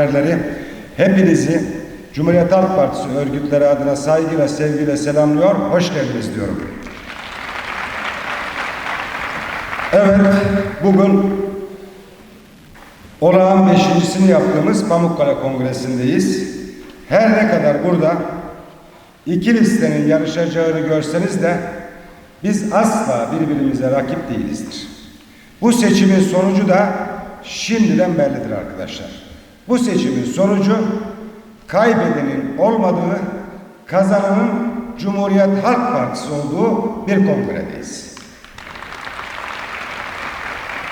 Değerleri, hepinizi Cumhuriyet Halk Partisi örgütleri adına saygıyla, sevgiyle selamlıyor, hoş geldiniz diyorum. Evet, bugün olağan beşincisini yaptığımız Pamukkale Kongresi'ndeyiz. Her ne kadar burada iki listenin yarışacağını görseniz de biz asla birbirimize rakip değilizdir. Bu seçimin sonucu da şimdiden bellidir arkadaşlar. Bu seçimin sonucu kaybedenin olmadığı, kazananın Cumhuriyet Halk Partisi olduğu bir kongredeyiz.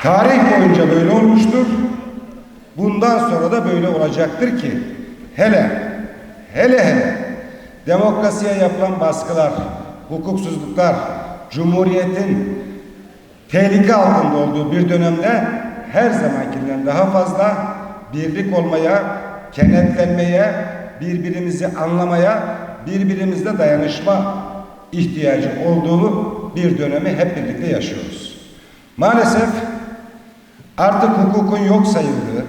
Tarih boyunca böyle olmuştur. Bundan sonra da böyle olacaktır ki hele hele hele demokrasiye yapılan baskılar, hukuksuzluklar, cumhuriyetin tehlike altında olduğu bir dönemde her zamankinden daha fazla birlik olmaya, kenetlenmeye, birbirimizi anlamaya, birbirimizle dayanışma ihtiyacı olduğu bir dönemi hep birlikte yaşıyoruz. Maalesef artık hukukun yok sayıldığı,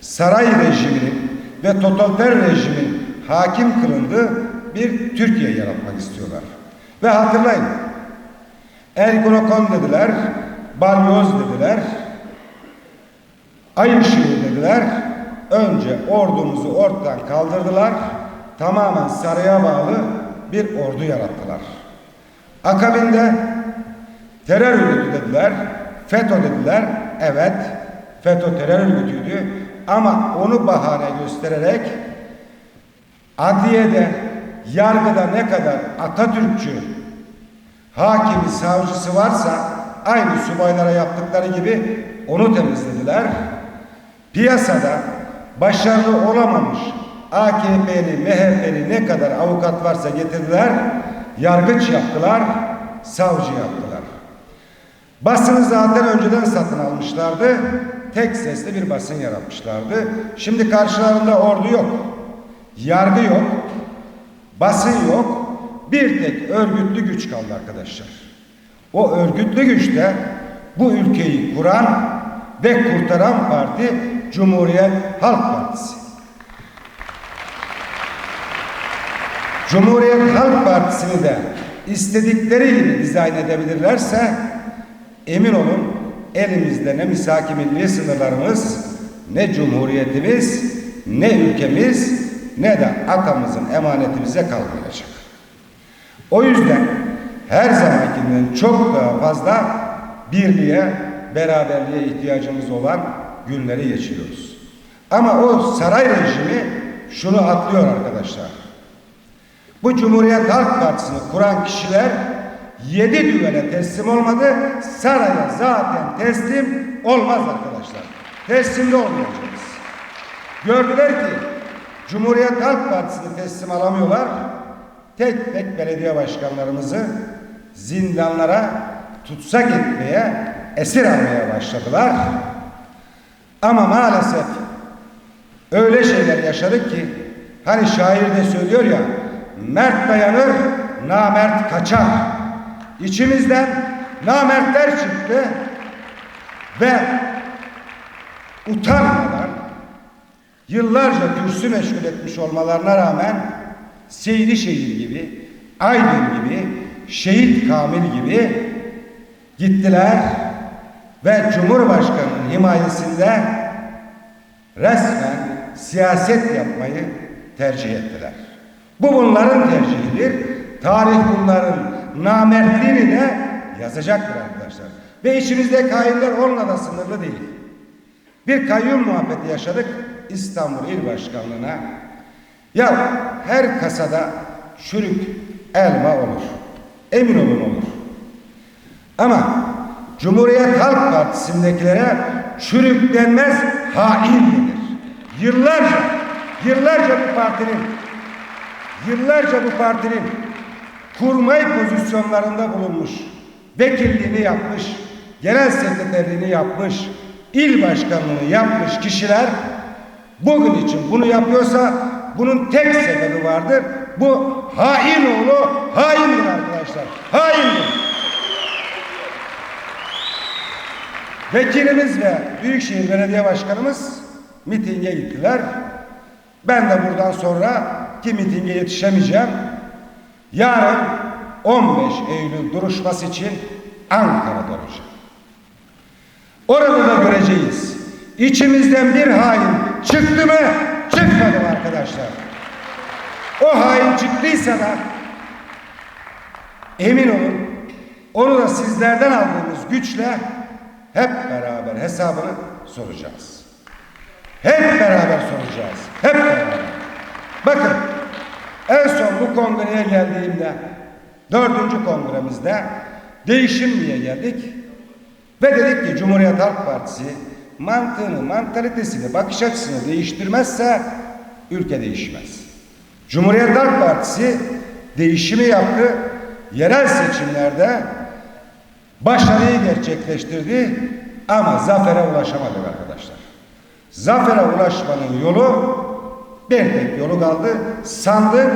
saray rejiminin ve totaliter rejimin hakim kılındığı bir Türkiye yaratmak istiyorlar. Ve hatırlayın, Ergonokon dediler, balyoz dediler, ay ışığı dediler. Önce ordumuzu ortadan kaldırdılar, tamamen saraya bağlı bir ordu yarattılar. Akabinde terör örgütü dediler, FETÖ dediler. Evet, FETÖ terör örgütüydü ama onu bahane göstererek adliyede, yargıda ne kadar Atatürkçü, hakimi, savcısı varsa aynı subaylara yaptıkları gibi onu temizlediler. Piyasada başarılı olamamış AKP'li, MHP'li ne kadar avukat varsa getirdiler, yargıç yaptılar, savcı yaptılar. Basını zaten önceden satın almışlardı. Tek sesli bir basın yaratmışlardı. Şimdi karşılarında ordu yok. Yargı yok. Basın yok. Bir tek örgütlü güç kaldı arkadaşlar. O örgütlü güç de bu ülkeyi kuran ve kurtaran parti Cumhuriyet Halk Partisi. Cumhuriyet Halk Partisi'ni de istedikleri gibi dizayn edebilirlerse emin olun elimizde ne misaki milli sınırlarımız, ne cumhuriyetimiz, ne ülkemiz, ne de atamızın emaneti bize kalmayacak. O yüzden her zamankinden çok daha fazla birliğe, beraberliğe ihtiyacımız olan günleri geçiriyoruz. Ama o saray rejimi şunu atlıyor arkadaşlar. Bu Cumhuriyet Halk Partisi'ni kuran kişiler yedi düvele teslim olmadı. Saraya zaten teslim olmaz arkadaşlar. Teslim de olmayacağız. Gördüler ki Cumhuriyet Halk Partisi'ni teslim alamıyorlar. Tek tek belediye başkanlarımızı zindanlara tutsak etmeye, esir almaya başladılar. Ama maalesef öyle şeyler yaşadık ki hani şair de söylüyor ya mert dayanır, namert kaçar. İçimizden namertler çıktı ve utanmadan yıllarca kürsü meşgul etmiş olmalarına rağmen Seydi Şehir gibi, Aydın gibi, Şehit Kamil gibi gittiler ve Cumhurbaşkanı'nın himayesinde resmen siyaset yapmayı tercih ettiler. Bu bunların tercihidir. Tarih bunların namertliğini de yazacaktır arkadaşlar. Ve içimizde kayyumlar onunla da sınırlı değil. Bir kayyum muhabbeti yaşadık İstanbul İl Başkanlığı'na. Ya her kasada çürük elma olur. Emin olun olur. Ama Cumhuriyet Halk Partisi'ndekilere çürük denmez, hain denir. Yıllarca, yıllarca bu partinin, yıllarca bu partinin kurmay pozisyonlarında bulunmuş, vekilliğini yapmış, genel sekreterliğini yapmış, il başkanlığını yapmış kişiler bugün için bunu yapıyorsa bunun tek sebebi vardır. Bu hain oğlu haindir arkadaşlar. Haindir. Vekilimiz ve Büyükşehir Belediye Başkanımız mitinge gittiler. Ben de buradan sonra ki mitinge yetişemeyeceğim. Yarın 15 Eylül duruşması için Ankara'da olacağım. Orada da göreceğiz. İçimizden bir hain çıktı mı? Çıkmadı mı arkadaşlar? O hain çıktıysa da emin olun onu da sizlerden aldığımız güçle hep beraber hesabını soracağız. Hep beraber soracağız. Hep beraber. Bakın en son bu kongreye geldiğimde dördüncü kongremizde değişim diye geldik. Ve dedik ki Cumhuriyet Halk Partisi mantığını, mantalitesini, bakış açısını değiştirmezse ülke değişmez. Cumhuriyet Halk Partisi değişimi yaptı. Yerel seçimlerde başarıyı gerçekleştirdi ama zafere ulaşamadık arkadaşlar. Zafere ulaşmanın yolu bir tek yolu kaldı. Sandık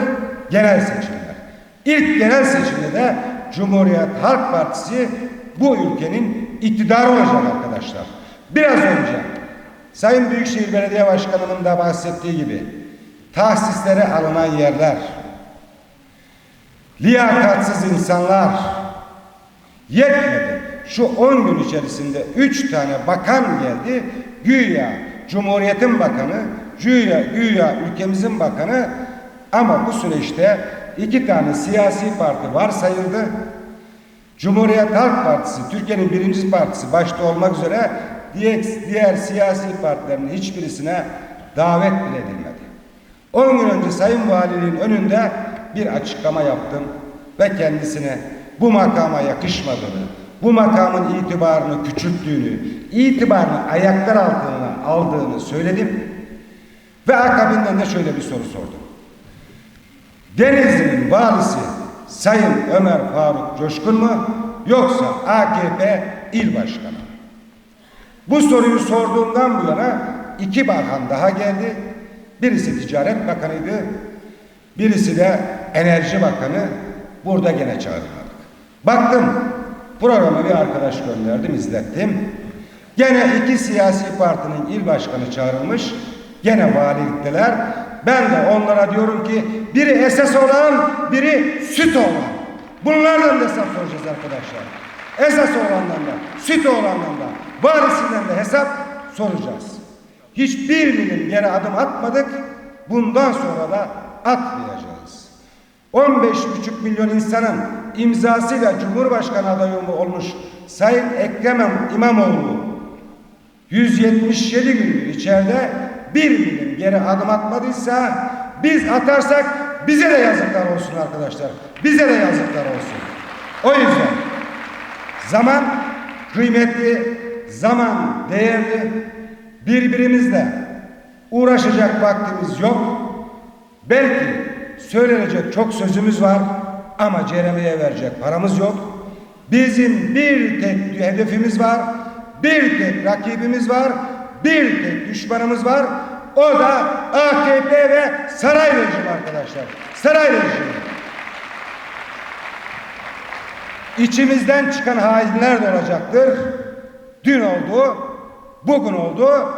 genel seçimler. İlk genel seçimde de Cumhuriyet Halk Partisi bu ülkenin iktidarı olacak arkadaşlar. Biraz önce Sayın Büyükşehir Belediye Başkanı'nın da bahsettiği gibi tahsislere alınan yerler, liyakatsiz insanlar yetmedi. Şu 10 gün içerisinde 3 tane bakan geldi. Güya Cumhuriyet'in bakanı, güya, güya ülkemizin bakanı ama bu süreçte iki tane siyasi parti varsayıldı. Cumhuriyet Halk Partisi, Türkiye'nin birinci partisi başta olmak üzere diğer, diğer siyasi partilerin hiçbirisine davet bile edilmedi. 10 gün önce Sayın Valiliğin önünde bir açıklama yaptım ve kendisine bu makama yakışmadığını, bu makamın itibarını küçülttüğünü, itibarını ayaklar altına aldığını söyledim ve akabinde de şöyle bir soru sordum. Denizli'nin valisi Sayın Ömer Faruk Coşkun mu yoksa AKP il başkanı? Bu soruyu sorduğumdan bu yana iki bakan daha geldi. Birisi Ticaret Bakanı'ydı, birisi de Enerji Bakanı. Burada gene çağrılmadık. Baktım programa bir arkadaş gönderdim, izlettim. Gene iki siyasi partinin il başkanı çağrılmış. Gene valilikteler. Ben de onlara diyorum ki biri esas olan, biri süt olan. Bunlardan da hesap soracağız arkadaşlar. Esas olandan da, süt olandan da, valisinden de hesap soracağız. Hiçbir milim geri adım atmadık. Bundan sonra da atmayacağız. 15,5 milyon insanın imzasıyla Cumhurbaşkanı adayı olmuş Sayın Ekrem İmamoğlu 177 gündür içeride bir milim geri adım atmadıysa biz atarsak bize de yazıklar olsun arkadaşlar. Bize de yazıklar olsun. O yüzden zaman kıymetli, zaman değerli. Birbirimizle uğraşacak vaktimiz yok. Belki söylenecek çok sözümüz var ama ceremeye verecek paramız yok. Bizim bir tek hedefimiz var, bir tek rakibimiz var, bir tek düşmanımız var. O da AKP ve saray rejimi arkadaşlar. Saray rejimi. İçimizden çıkan hainler de olacaktır. Dün oldu, bugün oldu,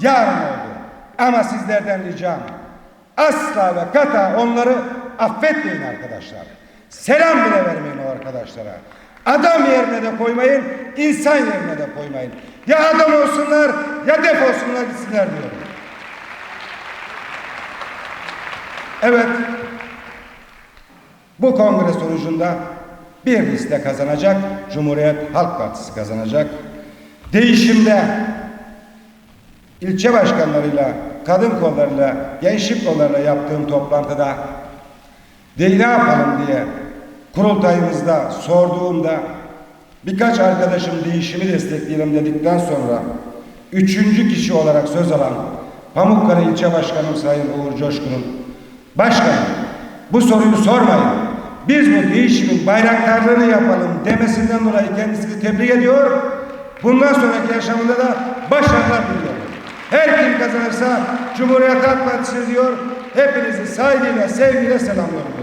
yarın oldu. Ama sizlerden ricam asla ve kata onları affetmeyin arkadaşlar. Selam bile vermeyin o arkadaşlara. Adam yerine de koymayın, insan yerine de koymayın. Ya adam olsunlar ya defolsunlar gitsinler diyorum. Evet, bu kongre sonucunda bir liste kazanacak, Cumhuriyet Halk Partisi kazanacak. Değişimde ilçe başkanlarıyla, kadın kollarıyla, gençlik kollarıyla yaptığım toplantıda de ne yapalım diye kurultayımızda sorduğumda birkaç arkadaşım değişimi destekleyelim dedikten sonra üçüncü kişi olarak söz alan Pamukkale İlçe Başkanım Sayın Uğur Coşkun'un Başkanım bu soruyu sormayın. Biz bu değişimin bayraktarlığını yapalım demesinden dolayı kendisini tebrik ediyor. Bundan sonraki yaşamında da başarılar diliyorum. Her kim kazanırsa Cumhuriyet Halk Partisi diyor. Hepinizi saygıyla, sevgiyle selamlıyorum.